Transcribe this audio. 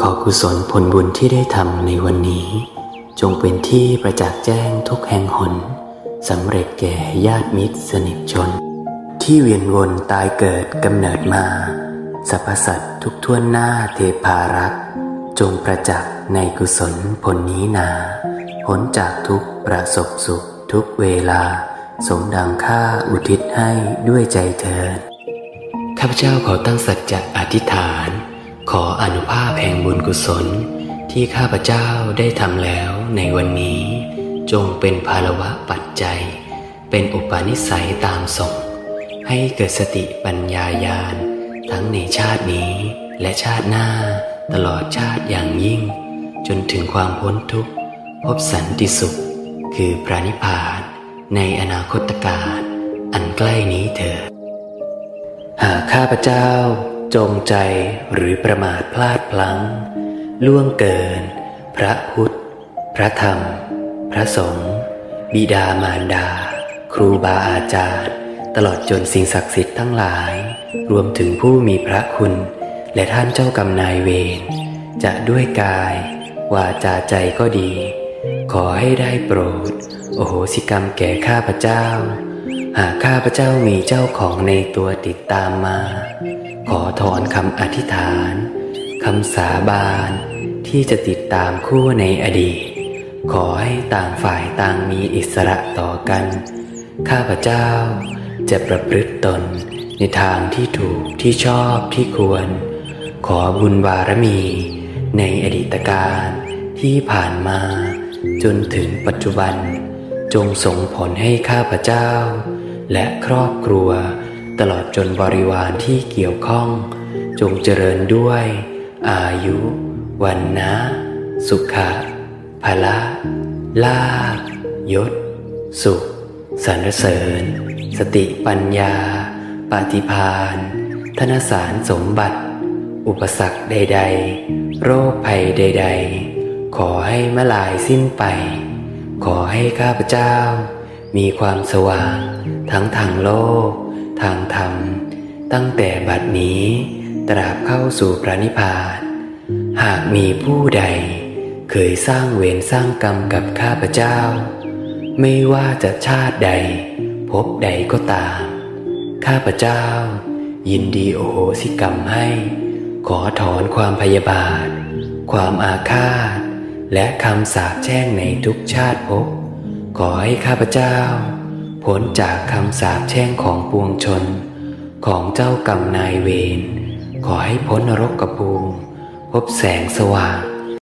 ขอกุศลผลบุญที่ได้ทำในวันนี้ จงเป็นที่ประจักษ์แจ้งทุกแห่งหนสำเร็จแก่ญาติมิตรสนิทชน ที่เวียนวนตายเกิดกำเนิดมาสรรพสัตว์ทุกท่วนหน้าเทพารักษ์จงประจักษ์ในกุศลผลนี้นาพ้นจากทุกประสบสุขทุกเวลา สมดังค่าอุทิศให้ด้วยใจเถิดข้าพเจ้าขอตั้งสัจจะอธิษฐาน ขออนุภาพแห่งบุญกุศลที่ข้าพเจ้าได้ทำแล้วในวันนี้ จงเป็นภาลวะปัจจัย เป็นอุปนิสัยตามส่ง ให้เกิดสติปัญญายาณทั้งในชาตินี้และชาติหน้าตลอดชาติอย่างยิ่ง จนถึงความพ้นทุกข์พบสันติสุข คือพระนิพพานในอนาคตการอันใกล้นี้เถิดหากข้าพเจ้า จงใจหรือประมาทพลาดพลั้ง ล่วงเกิน พระพุทธ พระธรรม พระสงฆ์บิดามารดา ครูบาอาจารย์ ตลอดจนสิ่งศักดิ์สิทธิ์ทั้งหลาย รวมถึงผู้มีพระคุณ และท่านเจ้ากรรมนายเวรจะด้วยกาย วาจาใจก็ดี ขอให้ได้โปรด โอโหสิกรรมแก่ข้าพเจ้า หากข้าพเจ้ามีเจ้าของในตัวติดตามมา ขอถอนคำอธิษฐานคำสาบานที่จะติดตามคู่ในอดีต ขอให้ต่างฝ่ายต่างมีอิสระต่อกัน ข้าพเจ้าจะประพฤติตนในทางที่ถูกที่ชอบที่ควร ขอบุญบารมีในอดีตการที่ผ่านมาจนถึงปัจจุบัน จงส่งผลให้ข้าพเจ้า และครอบครัว ตลอดจนบริวารที่เกี่ยวข้อง จงเจริญด้วย อายุ วันนะ สุขะพละลาภยศ สุขสรรเสริญ สติปัญญา ปฏิพานธนสารสมบัติ อุปสรรคใด ๆ โรคภัยใด ๆ ขอให้มลายสิ้นไป ขอให้ข้าพเจ้า มีความสว่าง ทั้งทางโลก ทางธรรม ตั้งแต่บัดนี้ ตราบเข้าสู่พระนิพพาน หากมีผู้ใด เคยสร้างเวรสร้างกรรมกับข้าพเจ้า ไม่ว่าจะชาติใด พบใดก็ตาม ข้าพเจ้า ยินดีโอโหสิกรรมให้ ขอถอนความพยาบาท ความอาฆาต และคำสาปแช่งในทุกชาติภพ ขอให้ข้าพเจ้าพ้นจากคำสาปแช่งของปวงชน ของเจ้ากรรมนายเวรขอให้พ้นนรกกระภูมิพบแสงสว่าง